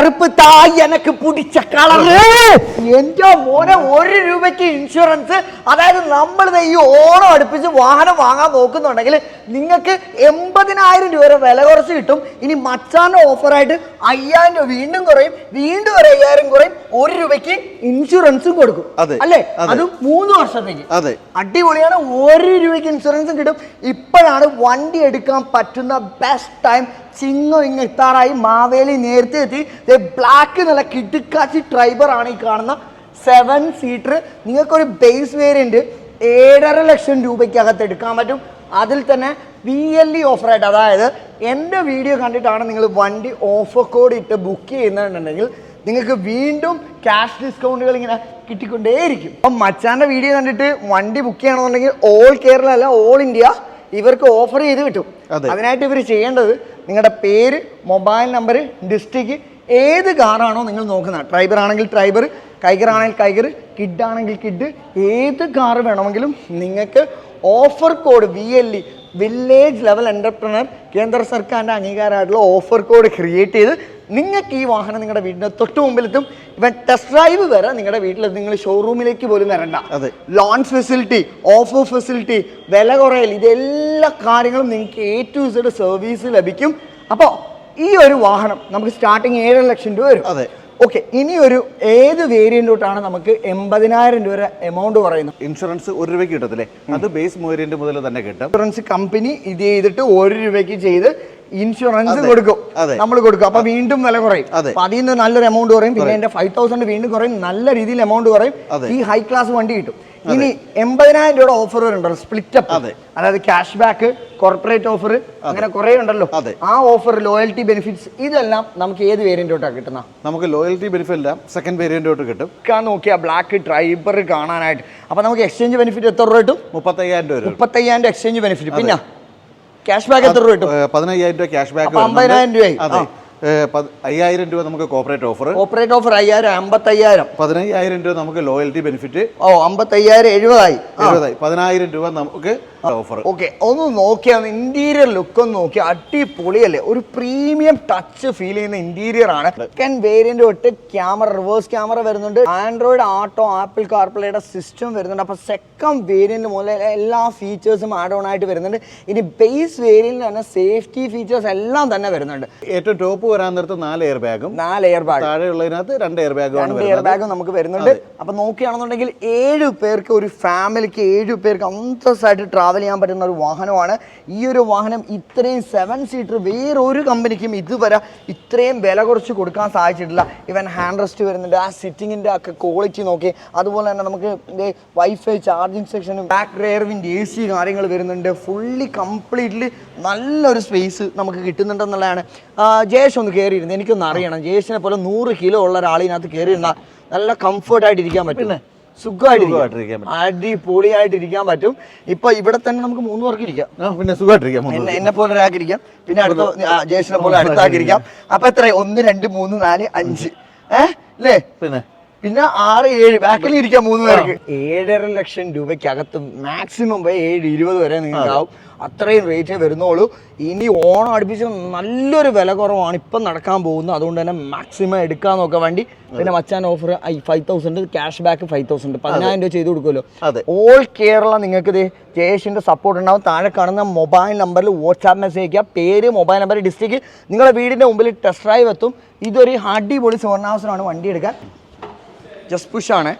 കറുപ്പ് തായ് എനക്ക് പിടിച്ച കളറ്. എന്റെ മോനെ ഒരു രൂപയ്ക്ക് ഇൻഷുറൻസ് അതായത് നമ്മൾ ഈ ഓണം അടുപ്പിച്ച് വാഹനം വാങ്ങാൻ നോക്കുന്നുണ്ടെങ്കിൽ നിങ്ങൾക്ക് എൺപതിനായിരം രൂപ വില കുറച്ച് കിട്ടും. ഇനി മച്ചാന്റെ ഓഫറായിട്ട് അയ്യായിരം രൂപ വീണ്ടും കുറയും. വീണ്ടും ഒരു അയ്യായിരം കുറയും. ഒരു രൂപയ്ക്ക് ഇൻഷുറൻസും കൊടുക്കും. അതെ, അല്ലേ? അത്. മൂന്ന് വർഷത്തേക്ക്. അതെ. അടിപൊളിയാണ്. ഒരു രൂപയ്ക്ക് ഇൻഷുറൻസും കിട്ടും. ഇപ്പോഴാണ് വണ്ടി എടുക്കാൻ പറ്റുന്ന ബെസ്റ്റ് ടൈം ചിങ്ങം ഇങ്ങ് എത്താറായി മാവേലി നേരത്തെ എത്തി. ബ്ലാക്ക് എന്നുള്ള കിടുക്കാച്ചി ഡ്രൈവർ ആണ് ഈ കാണുന്ന സെവൻ സീറ്റർ നിങ്ങൾക്കൊരു ബേസ് വേരിയന്റ് ഏഴര ലക്ഷം രൂപയ്ക്കകത്ത് എടുക്കാൻ പറ്റും. അതിൽ തന്നെ വി എൽ ഇ ഓഫറായിട്ട് അതായത് എന്റെ വീഡിയോ കണ്ടിട്ടാണ് നിങ്ങൾ വണ്ടി ഓഫർ കോഡ് ഇട്ട് ബുക്ക് ചെയ്യുന്നുണ്ടെങ്കിൽ നിങ്ങൾക്ക് വീണ്ടും ക്യാഷ് ഡിസ്കൗണ്ടുകൾ ഇങ്ങനെ കിട്ടിക്കൊണ്ടേയിരിക്കും. അപ്പം മച്ചാന്റെ വീഡിയോ കണ്ടിട്ട് വണ്ടി ബുക്ക് ചെയ്യണമെന്നുണ്ടെങ്കിൽ ഓൾ കേരള അല്ല ഓൾ ഇന്ത്യ ഇവർക്ക് ഓഫർ ചെയ്ത് കിട്ടും. അതെ. അതിനായിട്ട് ഇവർ ചെയ്യേണ്ടത് നിങ്ങളുടെ പേര് മൊബൈൽ നമ്പർ ഡിസ്ട്രിക്ട് ഏത് കാറാണോ നിങ്ങൾ നോക്കുന്നത് ട്രൈബർ ആണെങ്കിൽ ട്രൈബർ കൈഗർ ആണെങ്കിൽ കൈഗർ കിഡ് ആണെങ്കിൽ കിഡ് ഏത് കാർ വേണമെങ്കിലും നിങ്ങൾക്ക് offer code V L E village level entrepreneur കേന്ദ്ര സർക്കാരിന്റെ അംഗീകാരമായിട്ടുള്ള ഓഫർ കോഡ് ക്രിയേറ്റ് ചെയ്ത് നിങ്ങൾക്ക് ഈ വാഹനം നിങ്ങളുടെ വീടിന്റെ തൊട്ട് മുമ്പിലെത്തും. ഇവൻ ടെസ്റ്റ് ഡ്രൈവ് വരെ നിങ്ങളുടെ വീട്ടിൽ നിങ്ങൾ ഷോറൂമിലേക്ക് പോലും വരണ്ട. അതെ. ലോൺ ഫെസിലിറ്റി ഓഫർ ഫെസിലിറ്റി വില കുറയൽ ഇതെല്ലാ കാര്യങ്ങളും നിങ്ങൾക്ക് എ ടു ഇസഡ് സർവീസ് ലഭിക്കും. അപ്പോൾ ഈ ഒരു വാഹനം നമുക്ക് സ്റ്റാർട്ടിങ് ഏഴര ലക്ഷം രൂപ വരും. അതെ. ഓക്കെ ഇനി ഒരു ഏത് വേരിയന്റോട്ടാണ് നമുക്ക് എൺപതിനായിരം രൂപ എമൗണ്ട് പറയുന്നത്? ഇൻഷുറൻസ് ഒരു രൂപയ്ക്ക് കിട്ടത്തില്ലേ? അത് ബേസ് വേരിയന്റ് മുതൽ തന്നെ കിട്ടും. ഇൻഷുറൻസ് കമ്പനി ഇത് ചെയ്തിട്ട് ഒരു രൂപയ്ക്ക് ചെയ്ത് ഇൻഷുറൻസ് കൊടുക്കും. നമ്മൾ കൊടുക്കും. അപ്പൊ വീണ്ടും വില കുറയും. അപ്പൊ അതിൽ നിന്ന് നല്ലൊരു എമൗണ്ട് കുറയും. പിന്നെ എന്റെ ഫൈവ് തൗസൻഡ് വീണ്ടും കുറയും. നല്ല രീതിയിൽ എമൗണ്ട് കുറയും. ഈ ഹൈ ക്ലാസ് വണ്ടി കിട്ടും. ഇനി എൺപതിനായിരം രൂപയുടെ ഓഫർ ഉണ്ടല്ലോ സ്പ്ലിറ്റ് അപ്പ് അതായത് ക്യാഷ് ബാക്ക് കോർപ്പറേറ്റ് ഓഫർ അങ്ങനെ കുറെ ഉണ്ടല്ലോ. ആ ഓഫർ ലോയൽറ്റി ബെനിഫിറ്റ്സ് ഇതെല്ലാം നമുക്ക് ഏത് വേരിയന്റോട്ടാണ് കിട്ടുന്ന? നമുക്ക് ലോയൽറ്റി ബെനിഫിറ്റ് എല്ലാം സെക്കൻഡ് വേരിയന്റോട്ട് കിട്ടും. ഒക്കെ നോക്കിയാ ബ്ലാക്ക് ഡ്രൈവർ കാണാനായിട്ട്. അപ്പൊ നമുക്ക് എക്സ്ചേഞ്ച് ബെനിഫിറ്റ് എത്ര രൂപ കിട്ടും? മുപ്പത്തയ്യായിരം രൂപ മുപ്പത്തയ്യായിരം എക്സ്ചേഞ്ച് ബെനിഫിറ്റ് പിന്നെ? ക്യാഷ് ബാക്ക് എത്ര രൂപ കിട്ടും? പതിനയ്യായിരം രൂപ ക്യാഷ് ബാക്ക് അമ്പതിനായിരം രൂപയായി. അതെ. അയ്യായിരം രൂപ നമുക്ക് കോപ്പറേറ്റ് ഓഫർ ഓപ്പറേറ്റ് ഓഫർ അയ്യായിരം അമ്പത്തയ്യായിരം. പതിനയ്യായിരം രൂപ നമുക്ക് ലോയൽറ്റി ബെനിഫിറ്റ് ഓ അമ്പത്തയ്യായിരം എഴുപതായി. എഴുപതായി. പതിനായിരം രൂപ നമുക്ക് ഓഫർ ഓക്കെ ഒന്ന് നോക്കിയാൽ ഇന്റീരിയർ ലുക്ക് ഒന്ന് നോക്കിയാൽ അടിപൊളിയല്ലേ? ഒരു പ്രീമിയം ടച്ച് ഫീൽ ചെയ്യുന്ന ഇന്റീരിയർ ആണ്. സെക്കൻഡ് വേരിയന്റ് തൊട്ട് ക്യാമറ റിവേഴ്സ് ക്യാമറ വരുന്നുണ്ട്. ആൻഡ്രോയിഡ് ആട്ടോ ആപ്പിൾ കാർപ്ലേയുടെ സിസ്റ്റം വരുന്നുണ്ട്. അപ്പൊ സെക്കൻഡ് വേരിയന്റ് മുതൽ എല്ലാ ഫീച്ചേഴ്സും ആഡ് ഓൺ ആയിട്ട് വരുന്നുണ്ട്. ഇനി ബേസ് വേരിയന്റിൽ തന്നെ സേഫ്റ്റി ഫീച്ചേഴ്സ് എല്ലാം തന്നെ വരുന്നുണ്ട്. ഏറ്റവും ടോപ്പ് വരാൻ നേരത്ത് നാല് എയർ ബാഗും നാല് എയർ ബാഗ് താഴെയുള്ളതിനകത്ത് രണ്ട് എയർ ബാഗും രണ്ട് എയർ ബാഗും നമുക്ക് വരുന്നുണ്ട്. അപ്പൊ നോക്കുകയാണെന്നുണ്ടെങ്കിൽ ഏഴ് പേർക്ക് ഒരു ഫാമിലിക്ക് ഏഴ് പേർക്ക് അന്തസ്സായിട്ട് ട്രാവൽ ചെയ്യാൻ പറ്റുന്ന ഒരു വാഹനമാണ്. ഈ ഒരു വാഹനം ഇത്രയും സെവൻ സീറ്റർ വേറൊരു കമ്പനിക്കും ഇതുവരെ ഇത്രയും വില കുറച്ച് കൊടുക്കാൻ സാധിച്ചിട്ടില്ല. ഇവൻ ഹാൻഡ് റെസ്റ്റ് വരുന്നുണ്ട്. ആ സിറ്റിങ്ങിന്റെ ഒക്കെ ക്വാളിറ്റി നോക്കി. അതുപോലെ തന്നെ നമുക്ക് വൈഫൈ ചാർജിങ് സെക്ഷനും ബാക്ക് റെയർവിന്റെ എ സി കാര്യങ്ങൾ വരുന്നുണ്ട്. ഫുള്ളി കംപ്ലീറ്റ്ലി നല്ലൊരു സ്പേസ് നമുക്ക് കിട്ടുന്നുണ്ടെന്നുള്ളതാണ് ജയേഷ് ഒന്ന് കയറിയിരുന്നു എനിക്കൊന്ന് അറിയണം. ജയേഷിനെ പോലെ നൂറ് കിലോ ഉള്ള ഒരാളിനകത്ത് കയറിയിരുന്ന നല്ല കംഫർട്ടായിട്ട് ഇരിക്കാൻ പറ്റും സുഖമായിട്ടിരിക്കാം. അടിപൊളിയായിട്ട് ഇരിക്കാൻ പറ്റും. ഇപ്പൊ ഇവിടെ തന്നെ നമുക്ക് മൂന്ന് പേർക്ക് ഇരിക്കാം. പിന്നെ സുഖമായിട്ടിരിക്കാം എന്നെ പോലെ ഒരാൾക്കിരിക്കാം പിന്നെ അടുത്ത ജയേഷിനെ പോലെ അടുത്താക്കിരിക്കാം അപ്പൊ എത്ര ഒന്ന് രണ്ട് മൂന്ന് നാല് അഞ്ച്. ഏഹ് അല്ലേ പിന്നെ? പിന്നെ ആറ് ഏഴ് ബാക്കിൽ ഇരിക്കാം മൂന്ന് പേർക്ക്. ഏഴര ലക്ഷം രൂപയ്ക്കകത്ത് മാക്സിമം പോയി ഏഴ് ഇരുപത് വരെ നിങ്ങൾക്കാവും അത്രയും റേറ്റ് വരുന്നുള്ളൂ. ഇനി ഓണം അടുപ്പിച്ച് നല്ലൊരു വില കുറവാണ് ഇപ്പം നടക്കാൻ പോകുന്നത്. അതുകൊണ്ട് തന്നെ മാക്സിമം എടുക്കാൻ നോക്കാൻ വേണ്ടി. പിന്നെ മച്ചാൻ offer I five thousand cash back five thousand പതിനായിരം രൂപ ചെയ്ത് കൊടുക്കുമല്ലോ. ഓൾ കേരള നിങ്ങൾക്ക് ഇത് ജയേഷിന്റെ സപ്പോർട്ട് ഉണ്ടാവും. താഴെ കാണുന്ന മൊബൈൽ നമ്പറിൽ വാട്സാപ്പ് മെസ്സേജ് അയക്കുക പേര് മൊബൈൽ നമ്പർ ഡിസ്ട്രിക്ട് നിങ്ങളുടെ വീടിന്റെ മുമ്പിൽ ടെസ്റ്റ് ഡ്രൈവ് എത്തും. ഇതൊരു അടിപൊളി സുവർണാവസരമാണ് വണ്ടി എടുക്കാൻ. ജസ്റ്റ് പുഷ് ആണ്.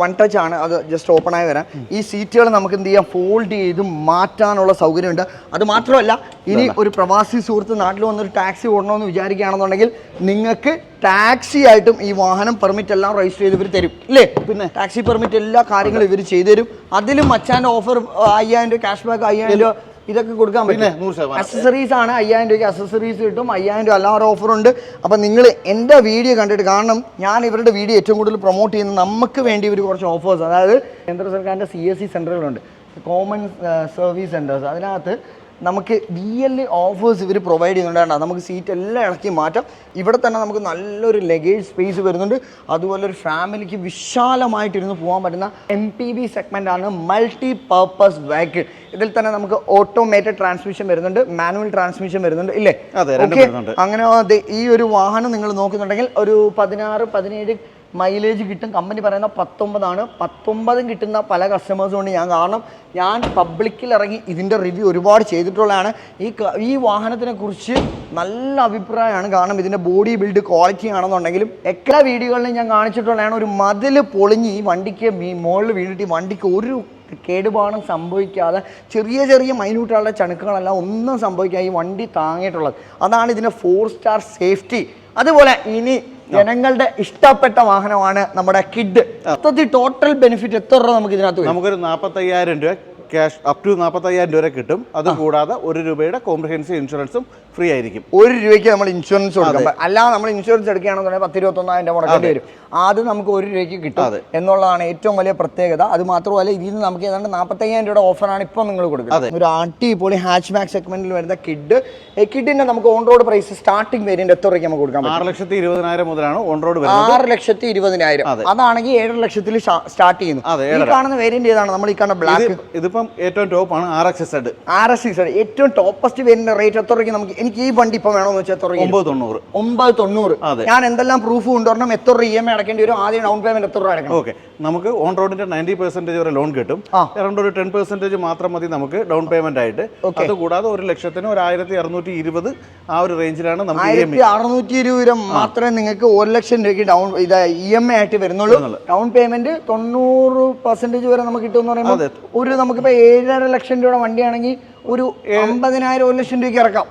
വൺ ടച്ച് ആണ്. അത് ജസ്റ്റ് ഓപ്പൺ ആയി വരാം. ഈ സീറ്റുകൾ നമുക്ക് എന്ത് ചെയ്യാം? ഫോൾഡ് ചെയ്ത് മാറ്റാനുള്ള സൗകര്യമുണ്ട്. അത് മാത്രമല്ല ഇനി ഒരു പ്രവാസി സുഹൃത്ത് നാട്ടിൽ വന്നൊരു ടാക്സി ഓടണമെന്ന് വിചാരിക്കുകയാണെന്നുണ്ടെങ്കിൽ നിങ്ങൾക്ക് ടാക്സി ആയിട്ടും ഈ വാഹനം പെർമിറ്റ് എല്ലാം രജിസ്റ്റർ ചെയ്ത് ഇവർ തരും. ഇല്ലേ? പിന്നെ ടാക്സി പെർമിറ്റ് എല്ലാ കാര്യങ്ങളും ഇവർ ചെയ്തു തരും. അതിലും മച്ചാന്റെ ഓഫർ അയ്യായിരം രൂപ ക്യാഷ് ബാക്ക് അയ്യായിരം രൂപ ഇതൊക്കെ കൊടുക്കാൻ പറ്റും. അക്സസറീസ് ആണ് അയ്യായിരം രൂപയ്ക്ക് അക്സസറീസ് കിട്ടും അയ്യായിരം രൂപ അല്ലാതെ ഓഫർ ഉണ്ട്. അപ്പം നിങ്ങൾ എന്റെ വീഡിയോ കണ്ടിട്ട് കാരണം ഞാൻ ഇവരുടെ വീഡിയോ ഏറ്റവും കൂടുതൽ പ്രൊമോട്ട് ചെയ്യുന്ന നമുക്ക് വേണ്ടി ഇവർ കുറച്ച് ഓഫേഴ്സ് അതായത് കേന്ദ്ര സർക്കാരിന്റെ സി എസ് സി സെന്ററുകളുണ്ട് കോമൺ സർവീസ് സെന്റേഴ്സ് അതിനകത്ത് നമുക്ക് ബി എൽ ഓഫേഴ്സ് ഇവർ പ്രൊവൈഡ് ചെയ്യുന്നുണ്ട്? നമുക്ക് സീറ്റ് എല്ലാം ഇളക്കി മാറ്റാം. ഇവിടെ തന്നെ നമുക്ക് നല്ലൊരു ലഗേജ് സ്പേസ് വരുന്നുണ്ട്. അതുപോലെ ഒരു ഫാമിലിക്ക് വിശാലമായിട്ടിരുന്ന് പോകാൻ പറ്റുന്ന എം പി ബി സെഗ്മെന്റ് ആണ് മൾട്ടി പർപ്പസ് വെഹിക്കിൾ ഇതിൽ തന്നെ നമുക്ക് ഓട്ടോമേറ്റഡ് ട്രാൻസ്മിഷൻ വരുന്നുണ്ട് മാനുവൽ ട്രാൻസ്മിഷൻ വരുന്നുണ്ട് ഇല്ലേ. അങ്ങനെ ഈ ഒരു വാഹനം നിങ്ങൾ നോക്കുന്നുണ്ടെങ്കിൽ ഒരു പതിനാറ് പതിനേഴ് മൈലേജ് കിട്ടും. കമ്പനി പറയുന്ന പത്തൊമ്പതാണ്. പത്തൊമ്പതും കിട്ടുന്ന പല കസ്റ്റമേഴ്സും ഉണ്ട്. ഞാൻ കാരണം ഞാൻ പബ്ലിക്കിൽ ഇറങ്ങി ഇതിന്റെ റിവ്യൂ ഒരുപാട് ചെയ്തിട്ടുള്ളതാണ്. ഈ ഈ വാഹനത്തിനെ കുറിച്ച് നല്ല അഭിപ്രായമാണ്. കാരണം ഇതിന്റെ ബോഡി ബിൽഡ് ക്വാളിറ്റി ആണെന്നുണ്ടെങ്കിലും എല്ലാ വീഡിയോകളിലും ഞാൻ കാണിച്ചിട്ടുള്ളതാണ്. ഒരു മതിൽ പൊളിഞ്ഞ് ഈ വണ്ടിക്ക് മുകളിൽ വീണിട്ട് വണ്ടിക്ക് ഒരു കേടുപാടും സംഭവിക്കാതെ ചെറിയ ചെറിയ മൈന്യൂട്ടുള്ള ചണുക്കുകളെല്ലാം ഒന്നും സംഭവിക്കാതെ ഈ വണ്ടി താങ്ങിയിട്ടുള്ളത്. അതാണ് ഇതിന്റെ ഫോർ സ്റ്റാർ സേഫ്റ്റി അതുപോലെ ഇനി ജനങ്ങളുടെ ഇഷ്ടപ്പെട്ട വാഹനമാണ് നമ്മുടെ കിഡ്. മൊത്തത്തിൽ ടോട്ടൽ ബെനിഫിറ്റ് എത്ര രൂപ നമുക്ക് ഇതിനകത്ത് നമുക്കൊരു നാൽപ്പത്തയ്യായിരം രൂപ ക്യാഷ് അപ് ടു നാൽപ്പത്തയ്യായിരം രൂപ വരെ കിട്ടും. അത് കൂടാതെ ഒരു രൂപയുടെ കോംപ്രിഹെൻസീവ് ഇൻഷുറൻസും ഫ്രീ ആയിരിക്കും. ഒരു രൂപയ്ക്ക് നമ്മൾ ഇൻഷുറൻസ് കൊടുക്കാം. അല്ലാതെ നമ്മൾ ഇൻഷുറൻസ് എടുക്കുകയാണെന്നുണ്ടെങ്കിൽ പത്ത് ഇരുപത്തൊന്നായിരം രൂപ മുടക്കേണ്ടി വരും. അത് നമുക്ക് ഒരു രൂപയ്ക്ക് കിട്ടും. എന്നുള്ളതാണ് ഏറ്റവും വലിയ പ്രത്യേകത. അത് മാത്രമല്ല ഇതിൽ നിന്ന് നമുക്ക് ഏതാണ്ട് നാൽപ്പത്തയ്യായിരം രൂപയുടെ ഓഫറാണ് ഇപ്പം നിങ്ങൾ കൊടുക്കുന്നത്. ഒരു അടിപൊളി ഹാച്ച് ബാക്ക് സെഗ്മെന്റിൽ വരുന്ന കിഡ് കിഡിന്റെ നമുക്ക് on road price starting variant എത്ര രൂപയ്ക്ക് നമുക്ക് കൊടുക്കാം ആറ് ലക്ഷത്തി ഇരുപതിനായിരം മുതലാണ് ഓൺ റോഡ് ആറ് ലക്ഷത്തി ഇരുപതിനായിരം. അതെ. അതാണെങ്കിൽ ഏഴര ലക്ഷത്തിൽ സ്റ്റാർട്ട് ചെയ്യുന്നു. ഈ കാണുന്ന വേരിയന്റ് ഏതാണ്? നമ്മൾ ഈ കാണുന്ന ബ്ലാക്ക് ഇത് ഇതിപ്പം ഏറ്റവും ടോപ്പാണ് R X S Z R S six ഏറ്റവും ടോപ്പസ്റ്റ് വരുന്ന റേറ്റ് എത്ര രൂപയ്ക്ക് നമുക്ക് എനിക്ക് ഈ വണ്ടി ഇപ്പം വേണമെന്ന് വെച്ചാൽ എത്ര രൂപയ്ക്ക് ഒമ്പത് തൊണ്ണൂറ്. ഒമ്പത് തൊണ്ണൂറ്. അതെ. ഞാൻ എന്തെല്ലാം പ്രൂഫ് കൊണ്ടുവരണം എത്ര രൂപ ഇ എം ഐ അടക്കേണ്ടി വരും ആദ്യം ഡൗൺ പേയ്മെന്റ് എത്ര രൂപ അടക്കണം? ഓക്കെ നമുക്ക് ഓൺ റോഡിന്റെ നയന്റി പെർസെന്റേജ് വരെ ലോൺ കിട്ടും. അറൗണ്ട് ഒരു ടെൻ പെർസെന്റേജ് മാത്രം മതി നമുക്ക് ഡൗൺ പേയ്മെന്റ് ആയിട്ട്. അത് കൂടാതെ ഒരു ലക്ഷത്തിന് ഒരു ആയിരത്തി അറുന്നൂറ്റി ഇരുപത് ആ ഒരു റേഞ്ചിലാണ് നമുക്ക് ആയിരത്തി അറുന്നൂറ്റി ഇരുപത് രൂപ മാത്രമേ നിങ്ങൾക്ക് ഒരു ലക്ഷം രൂപയ്ക്ക് ഡൗൺ ഇത് ഇ എം ഐ ആയിട്ട് വരുന്നുള്ളൂ. ഡൗൺ പേയ്മെന്റ് തൊണ്ണൂറ് പെർസെന്റേജ് വരെ നമുക്ക് കിട്ടുമെന്ന് പറയുമ്പോൾ. ഒരു നമുക്കിപ്പോ ഏഴര ലക്ഷം രൂപയുടെ വണ്ടിയാണെങ്കിൽ ഒരു അമ്പതിനായിരം ഒരു ലക്ഷം രൂപയ്ക്ക് ഇറക്കാം.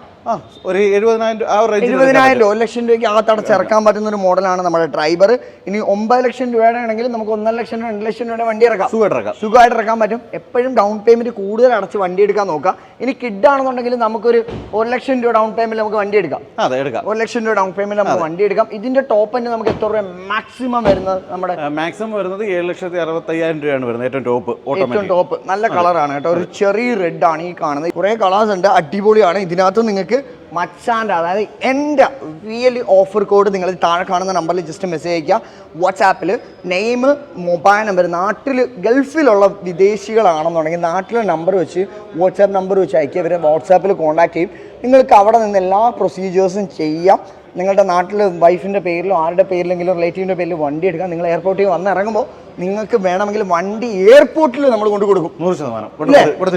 ഒരു എഴുപതിനായിരം രൂപ ആ എഴുപതിനായിരം രൂപ ഒരു ലക്ഷം രൂപയ്ക്ക് അകത്ത് അടച്ചിറക്കാൻ പറ്റുന്ന ഒരു മോഡലാണ് നമ്മുടെ ഡ്രൈവർ. ഇനി ഒമ്പത് ലക്ഷം രൂപയുടെ ആണെങ്കിൽ നമുക്ക് ഒന്നര ലക്ഷം രൂപ രണ്ട് ലക്ഷം രൂപയുടെ വണ്ടി ഇറക്കാം. സുഖമായിട്ട് ഇറക്കാം. സുഖമായിട്ട് ഇറക്കാൻ പറ്റും. എപ്പോഴും ഡൗൺ പേയ്മെന്റ് കൂടുതൽ അടച്ച് വണ്ടി എടുക്കാൻ നോക്കാം ഇനി കിഡ് ആണെന്നുണ്ടെങ്കിൽ നമുക്കൊരു ഒരു ലക്ഷം രൂപ ഡൗൺ പേയ്മെന്റ് നമുക്ക് വണ്ടി എടുക്കാം. അതെ എടുക്കാം. ഒരു ലക്ഷം രൂപ ഡൗൺ പേയ്മെന്റ് നമുക്ക് വണ്ടി എടുക്കാം. ഇതിന്റെ ടോപ്പ് തന്നെ നമുക്ക് എത്ര രൂപ മാക്സിമം വരുന്നത് നമ്മുടെ മാക്സിമം വരുന്നത് ഏഴ് ലക്ഷത്തി അറുപത്തയ്യായിരം രൂപയാണ് വരുന്നത്. ഏറ്റവും ടോപ്പ് ഏറ്റവും ടോപ്പ് നല്ല കളറാണ് കേട്ടോ. ഒരു ചെറിയ റെഡ് ആണ് ഈ കാണുന്നത്. കുറേ കളേഴ്സ് ഉണ്ട്. അടിപൊളിയാണ്. ഇതിനകത്ത് നിങ്ങൾക്ക് മച്ചാന്റെ അതായത് എന്റെ റിയലി ഓഫർ കോഡ് നിങ്ങൾ താഴെ കാണുന്ന നമ്പറിൽ ജസ്റ്റ് മെസ്സേജ് അയക്കുക വാട്സാപ്പിൽ നെയിം മൊബൈൽ നമ്പർ നാട്ടിൽ ഗൾഫിലുള്ള വിദേശികളാണെന്നുണ്ടെങ്കിൽ നാട്ടിലെ നമ്പർ വെച്ച് വാട്സാപ്പ് നമ്പർ വെച്ച് അയക്കുക ഇവരെ വാട്സാപ്പിൽ കോൺടാക്ട് ചെയ്യും. നിങ്ങൾക്ക് അവിടെ നിന്ന് എല്ലാ പ്രൊസീജിയേഴ്സും ചെയ്യാം. നിങ്ങളുടെ നാട്ടിൽ വൈഫിന്റെ പേരിലോ ആരുടെ പേരിലെങ്കിലും റിലേറ്റീവിന്റെ പേരിൽ വണ്ടി എടുക്കാം നിങ്ങൾ എയർപോർട്ടിൽ വന്ന് ഇറങ്ങുമ്പോൾ നിങ്ങൾക്ക് വേണമെങ്കിൽ വണ്ടി എയർപോർട്ടിൽ നമ്മൾ കൊണ്ടു കൊടുക്കും. നൂറ് ശതമാനം.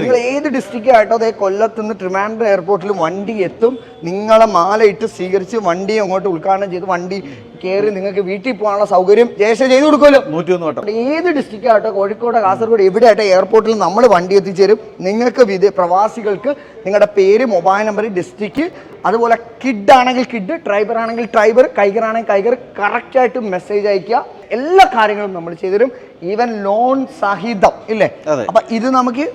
നിങ്ങൾ ഏത് ഡിസ്ട്രിക്റ്റ് ആയിട്ടോ അതേ കൊല്ലത്ത് നിന്ന് ട്രിവാൻഡ്രം എയർപോർട്ടിൽ വണ്ടി എത്തും. നിങ്ങളെ മാലയിട്ട് സ്വീകരിച്ച് വണ്ടി അങ്ങോട്ട് ഉദ്ഘാടനം ചെയ്ത് വണ്ടി കയറി നിങ്ങൾക്ക് വീട്ടിൽ പോകാനുള്ള സൗകര്യം ജയശ ചെയ്തു കൊടുക്കുമല്ലോ. നൂറ്റിയൊന്ന് വട്ടം. ഏത് ഡിസ്ട്രിക്റ്റ് ആകട്ടെ കോഴിക്കോട് കാസർഗോഡ് എവിടെ ആയിട്ടോ എയർപോർട്ടിൽ നമ്മൾ വണ്ടി എത്തിച്ചേരും നിങ്ങൾക്ക് വിദേ പ്രവാസികൾക്ക് നിങ്ങളുടെ പേര് മൊബൈൽ നമ്പർ ഡിസ്ട്രിക്റ്റ് അതുപോലെ കിഡ് ആണെങ്കിൽ കിഡ് ഡ്രൈവർ ആണെങ്കിൽ ഡ്രൈവർ കൈകർ ആണെങ്കിൽ കൈകർ കറക്റ്റായിട്ട് മെസ്സേജ് അയക്കുക. എല്ലാ കാര്യങ്ങളും നമ്മൾ ചെയ്തുതരും ഈവൻ ലോൺ സഹിതം ഇല്ലേ. അപ്പൊ ഇത് നമുക്ക്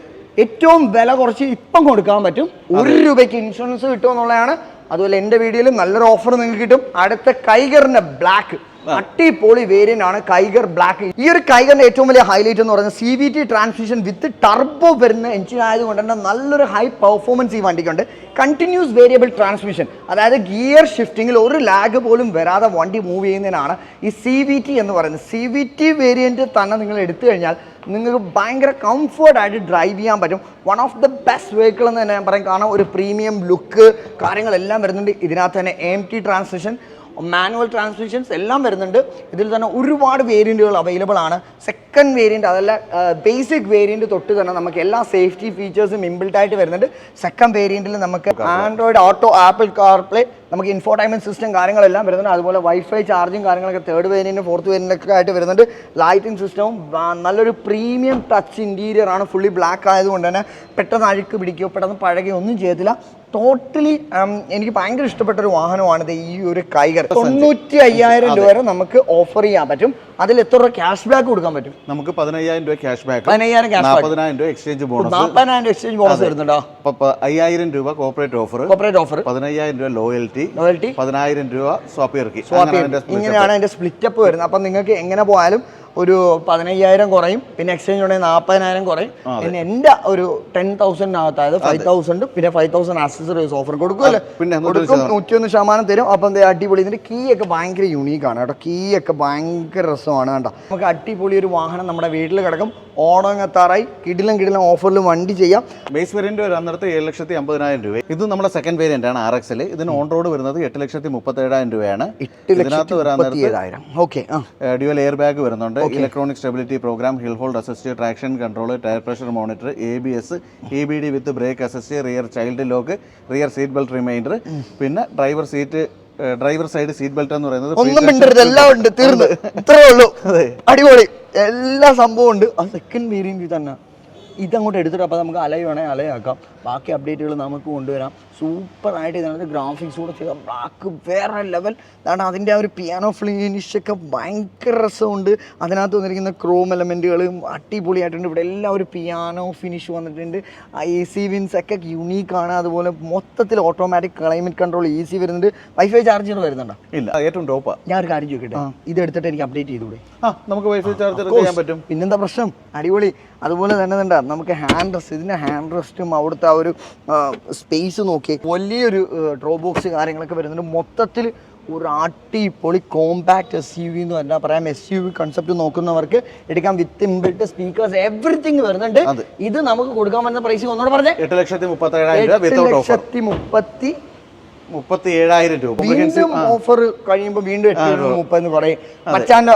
ഏറ്റവും വില കുറച്ച് ഇപ്പം കൊടുക്കാൻ പറ്റും. ഒരു രൂപയ്ക്ക് ഇൻഷുറൻസ് കിട്ടുമെന്നുള്ളതാണ് അതുപോലെ എന്റെ വീഡിയോയിൽ നല്ലൊരു ഓഫർ നിങ്ങൾക്ക് കിട്ടും. അടുത്ത കൈകറിന്റെ ബ്ലാക്ക് അട്ടിപ്പൊളി വേരിയന്റ് ആണ് കൈഗർ ബ്ലാക്ക് ഈ ഒരു കൈഗറിന്റെ ഏറ്റവും വലിയ ഹൈലൈറ്റ് എന്ന് പറയുന്നത് C V T transmission with turbo വരുന്ന എഞ്ചിൻ ആയതുകൊണ്ട് തന്നെ നല്ലൊരു ഹൈ പെർഫോമൻസ് ഈ വണ്ടിക്കുണ്ട്. കണ്ടിന്യൂസ് വേരിയബിൾ ട്രാൻസ്മിഷൻ അതായത് ഗിയർ ഷിഫ്റ്റിങ്ങിൽ ഒരു ലാഗ് പോലും വരാതെ വണ്ടി മൂവ് ചെയ്യുന്നതിനാണ് ഈ സി വി ടി എന്ന് പറയുന്നത്. സി വി ടി വേരിയന്റ് തന്നെ നിങ്ങൾ എടുത്തു കഴിഞ്ഞാൽ നിങ്ങൾക്ക് ഭയങ്കര കംഫർട്ടായിട്ട് ഡ്രൈവ് ചെയ്യാൻ പറ്റും. One of the best vehicle എന്ന് തന്നെ ഞാൻ പറയും കാരണം ഒരു പ്രീമിയം ലുക്ക് കാര്യങ്ങളെല്ലാം വരുന്നുണ്ട്. ഇതിനകത്ത് തന്നെ M T transmission manual transmissions എല്ലാം വരുന്നുണ്ട്. ഇതിൽ തന്നെ ഒരുപാട് വേരിയന്റുകൾ അവൈലബിൾ ആണ്. സെക്കൻഡ് വേരിയന്റ് അതല്ല ബേസിക് വേരിയന്റ് തൊട്ട് തന്നെ നമുക്ക് എല്ലാ സേഫ്റ്റി ഫീച്ചേഴ്സും ഇമ്പിൾഡായിട്ട് വരുന്നുണ്ട്. സെക്കൻഡ് വേരിയന്റിൽ നമുക്ക് ആൻഡ്രോയിഡ് ഓട്ടോ ആപ്പിൾ കാർപ്ലേ നമുക്ക് ഇൻഫോർടൈൻമെന്റ് സിസ്റ്റം കാര്യങ്ങളെല്ലാം വരുന്നുണ്ട്. അതുപോലെ വൈഫൈ ചാർജും കാര്യങ്ങളൊക്കെ തേർഡ് വേരിയന്റ് ഫോർത്ത് വേരിയന്റൊക്കെ ആയിട്ട് വരുന്നുണ്ട്. ലൈറ്റിംഗ് സിസ്റ്റവും നല്ലൊരു പ്രീമിയം ടച്ച് ഇന്റീരിയർ ആണ്. ഫുള്ളി ബ്ലാക്ക് ആയതുകൊണ്ട് തന്നെ പെട്ടെന്ന് അഴുക്ക് പിടിക്കുകയോ പെട്ടെന്ന് പഴകുകയോ ഒന്നും ചെയ്യത്തില്ല. ടോട്ടലി എനിക്ക് ഭയങ്കര ഇഷ്ടപ്പെട്ട ഒരു വാഹനമാണ് ഈ ഒരു കൈകർ തൊണ്ണൂറ്റി അയ്യായിരം രൂപ വരെ നമുക്ക് ഓഫർ ചെയ്യാൻ പറ്റും. അതിൽ എത്ര രൂപ ക്യാഷ് ബാക്ക് കൊടുക്കാൻ പറ്റും? നമുക്ക് പതിനയ്യായിരം രൂപ ക്യാഷ് ബാക്ക് പതിനയ്യായിരം നാൽപ്പതിനായിരം രൂപ എക്സ്ചേഞ്ച് ബോണസ് നാൽപ്പതിനായിരം എക്സ്ചേഞ്ച് ബോണസ് വരുന്നുണ്ടോ? അയ്യായിരം രൂപ കോർപ്പറേറ്റ് ഓഫർ കോർപ്പറേറ്റ് ഓഫർ പതിനയ്യായിരം രൂപ ലോയൽറ്റി ലോയൽറ്റി പതിനായിരം രൂപ സ്വാപ്പ് ഇറക്കി ഇങ്ങനെയാണ് അതിന്റെ സ്പ്ലിറ്റപ്പ് വരുന്നത്. അപ്പം നിങ്ങൾക്ക് എങ്ങനെ പോയാലും ഒരു പതിനയ്യായിരം കുറയും പിന്നെ എക്സ്ചേഞ്ച് ഉണ്ടെങ്കിൽ നാൽപ്പതിനായിരം കുറയും. പിന്നെ എന്റെ ഒരു ടെൻ തൗസൻഡിനകത്ത് അതായത് ഫൈവ് തൗസൻഡ് പിന്നെ ഫൈവ് തൗസൻഡ് ആക്സസറീസ് ഓഫർ കൊടുക്കുമല്ലോ പിന്നെ നൂറ്റി കൊടുക്കും നൂറ്റിയൊന്ന് ശതമാനം തരും. അപ്പം എന്താ അടിപൊളി. ഇതിന്റെ കീ ഒക്കെ ഭയങ്കര ആണ് കേട്ടോ. കീ ഒക്കെ ഭയങ്കര രസമാണ് കേട്ടോ നമുക്ക് അടിപൊളി ഒരു വാഹനം നമ്മുടെ വീട്ടിൽ കിടക്കും. ഓണം എത്താറായി കിടിലും കിടിലും ഓഫറിൽ വണ്ടി ചെയ്യാം. ബേസ് വേരിയന്റ് അന്നേരത്തെ ഏഴ് ലക്ഷത്തി അമ്പതിനായിരം രൂപ. ഇത് നമ്മുടെ സെക്കൻഡ് വേരിയന്റ് ആണ് ആർ എക്സിൽ ഇതിന് ഓൺ റോഡ് വരുന്നത് എട്ട് ലക്ഷത്തി മുപ്പത്തേഴായിരം രൂപയാണ്. എട്ട് ഇതിനകത്ത് ലക്ഷത്തി ഓക്കെ ഡ്യുവൽ എയർ ബാഗ് വരുന്നുണ്ട്. Electronic stability program hill hold assist traction control tyre pressure monitor A B S E B D with brake assist rear child lock rear seat belt reminder പിന്നെ driver seat driver side seat belt എന്ന് പറയുന്നത് ഒന്നും മിണ്ടരുത്. എല്ലാം ഉണ്ട്. തീർന്നു. ഇത്രേ ഉള്ളൂ. അടിപൊളി. എല്ലാ സംഭവം ഉണ്ട്. ആ സെക്കൻഡ് വേരിയന്റ് തന്നെ. ഇതങ്ങോട്ട് എടുത്തിട്ട് അപ്പോൾ നമുക്ക് അലയ് വേണേൽ അലയാക്കാം. ബാക്കി അപ്ഡേറ്റുകൾ നമുക്ക് കൊണ്ടുവരാം. സൂപ്പറായിട്ട് ഇതിനകത്ത് ഗ്രാഫിക്സ് കൂടെ ചെയ്താൽ ബ്ലാക്ക് വേറെ ലെവൽ അതാണ് അതിന്റെ ആ ഒരു പിയാനോ ഫിനിഷ് ഒക്കെ ഭയങ്കര രസമുണ്ട്. അതിനകത്ത് വന്നിരിക്കുന്ന ക്രോം എലമെന്റുകളും അടിപൊളിയായിട്ടുണ്ട്. ഇവിടെ എല്ലാം ഒരു പിയാനോ ഫിനിഷ് വന്നിട്ടുണ്ട്. ആ എ സി വിൻസ് ഒക്കെ യുണീക്കാണ് അതുപോലെ മൊത്തത്തിൽ ഓട്ടോമാറ്റിക് ക്ലൈമറ്റ് കൺട്രോൾ ഈസി വരുന്നുണ്ട്. വൈഫൈ ചാർജർ വരുന്നുണ്ടോ? ഇല്ല ഏറ്റവും ടോപ്പാ ഞാൻ ഒരു കാര്യം ചോദിക്കട്ടെ? ഇത് എടുത്തിട്ട് എനിക്ക് അപ്ഡേറ്റ് ചെയ്തുകൂടെ? ആ നമുക്ക് വൈഫൈ ചാർജർ ചെയ്യാൻ പറ്റും. പിന്നെന്താ പ്രശ്നം? അടിപൊളി. അതുപോലെ തന്നെ നമുക്ക് ഹാൻഡ് റെസ്റ്റ് ഇതിന്റെ ഹാൻഡ് റെസ്റ്റും അവിടുത്തെ ആ ഒരു സ്പേസ് നോക്കി. വലിയൊരു ഡ്രോ ബോക്സ് കാര്യങ്ങളൊക്കെ വരുന്നുണ്ട്. മൊത്തത്തിൽ ഒരു അടിപൊളി കോമ്പാക്ട് എസ് യു വി എന്ന് പറഞ്ഞാൽ പറയാം. എസ് യു വി കൺസെപ്റ്റ് നോക്കുന്നവർക്ക് എടുക്കാം. വിത്ത് ഇമ്പിൾട്ട് സ്പീക്കേഴ്സ് എവറിത്തിങ് വരുന്നുണ്ട്. ഇത് നമുക്ക് കൊടുക്കാൻ പറ്റുന്ന പ്രൈസ് ഒന്നുകൂടെ പറഞ്ഞേ. എട്ട് ലക്ഷത്തി മുപ്പത്തി എട്ട് ലക്ഷത്തി മുപ്പത്തി മുപ്പത്തി ഏഴായിരം രൂപ. വീണ്ടും ഓഫർ കഴിയുമ്പോൾ വീണ്ടും എട്ട് മുപ്പത് പറയും. മച്ചാന്റെ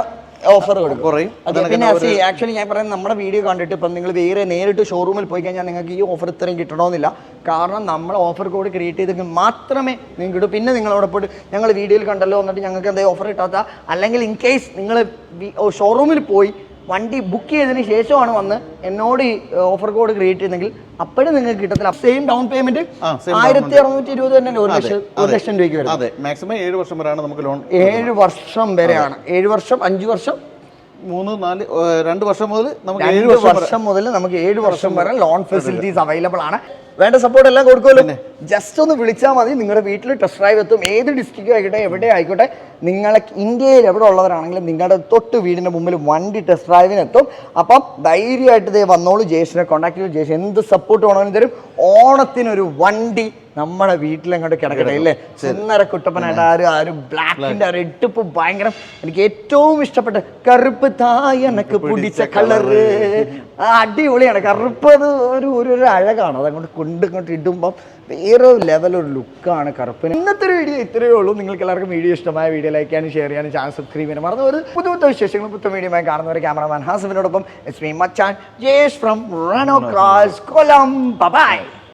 ഓഫർ കൊടുക്കും. കുറയും പിന്നെ ആക്ച്വലി ഞാൻ പറയുന്നത് നമ്മുടെ വീഡിയോ കണ്ടിട്ട് ഇപ്പം നിങ്ങൾ വേറെ നേരിട്ട് ഷോറൂമിൽ പോയി കഴിഞ്ഞാൽ നിങ്ങൾക്ക് ഈ ഓഫർ ഇത്രയും കിട്ടണമെന്നില്ല കാരണം നമ്മൾ ഓഫർ കോഡ് ക്രിയേറ്റ് ചെയ്തെങ്കിൽ മാത്രമേ നിങ്ങൾക്ക് കിട്ടൂ. പിന്നെ നിങ്ങളവിടെ പോയിട്ട് ഞങ്ങൾ വീഡിയോയിൽ കണ്ടല്ലോ എന്നിട്ട് ഞങ്ങൾക്ക് എന്തെങ്കിലും ഓഫർ കിട്ടാത്ത? അല്ലെങ്കിൽ ഇൻ കേസ് നിങ്ങൾ ഷോറൂമിൽ പോയി വണ്ടി ബുക്ക് ചെയ്തതിന് ശേഷമാണ് വന്ന് എന്നോട് ഈ ഓഫർ കോഡ് ക്രിയേറ്റ് ചെയ്യുന്നെങ്കിൽ അപ്പോഴും നിങ്ങൾക്ക് കിട്ടത്തില്ല. സെയിം ഡൗൺ പേയ്മെന്റ് ആയിരത്തി അറുന്നൂറ്റി ഇരുപത് തന്നെ ഒരു ലക്ഷം ഒരു ലക്ഷം രൂപയ്ക്ക് വരും. അതെ മാക്സിമം ഏഴ് വർഷം വരെയാണ് നമുക്ക് ലോൺ ഏഴ് വർഷം വരെയാണ്. ഏഴ് വർഷം അഞ്ച് വർഷം മൂന്ന് നാല് രണ്ട് വർഷം മുതൽ നമുക്ക് ഏഴ് വർഷം വർഷം മുതൽ നമുക്ക് ഏഴ് വർഷം വരെ ലോൺ ഫെസിലിറ്റീസ് അവൈലബിൾ ആണ്. വേണ്ട സപ്പോർട്ട് എല്ലാം കൊടുക്കുമല്ലോ. ജസ്റ്റ് ഒന്ന് വിളിച്ചാൽ മതി. നിങ്ങളുടെ വീട്ടിൽ ടെസ്റ്റ് ഡ്രൈവ് എത്തും. ഏത് ഡിസ്ട്രിക്റ്റ് ആയിക്കോട്ടെ എവിടെ ആയിക്കോട്ടെ നിങ്ങളെ ഇന്ത്യയിൽ എവിടെ ഉള്ളവരാണെങ്കിലും നിങ്ങളുടെ തൊട്ട് വീടിന്റെ മുമ്പിൽ വണ്ടി ടെസ്റ്റ് ഡ്രൈവിന് എത്തും. അപ്പം ധൈര്യമായിട്ട് ദേ വന്നോളൂ. ജേഷിനെ കോൺടാക്ട് ചെയ്തു ജേഷ് എന്ത് സപ്പോർട്ട് വേണമെങ്കിലും തരും. ഓണത്തിനൊരു വണ്ടി നമ്മുടെ വീട്ടിലങ്ങോട്ട് കിടക്കട്ടെ ഇല്ലേ? സുന്ദര കുട്ടപ്പനായിട്ട് ആരും ആരും ബ്ലാക്കിന്റെ ആ ഒരു ഇട്ടിപ്പ് ഭയങ്കര. എനിക്ക് ഏറ്റവും ഇഷ്ടപ്പെട്ട കറുപ്പ് തായ് എനക്ക് പിടിച്ച കളറ് അടിപൊളിയാണ്. കറുപ്പ് അത് ഒരു ഒരു അഴകാണ്. അതങ്ങോട്ട് കൊണ്ട് ഇങ്ങോട്ട് ഇടുമ്പം വേറെ ലെവൽ ഒരു ലുക്കാണ് കറുപ്പിന്. ഇന്നത്തെ ഒരു വീഡിയോ ഇത്രയേ ഉള്ളൂ. നിങ്ങൾക്ക് എല്ലാവർക്കും വീഡിയോ ഇഷ്ടമായ വീഡിയോ ലൈക്ക് ചെയ്യാനും ഷെയർ ചെയ്യാനും ചാനൽ സബ്സ്ക്രൈബ് ചെയ്യാനും മറന്നു ഒരു പുതു പുതു വിശേഷങ്ങളും പുത്ത കാണുന്ന ഒരു ക്യാമറമാൻ ഹാസഫിനോടൊപ്പം എസ് മീ മച്ചാൻ ജേഷ് ഫ്രം റണോ ക്രാസ് കൊലം ബൈ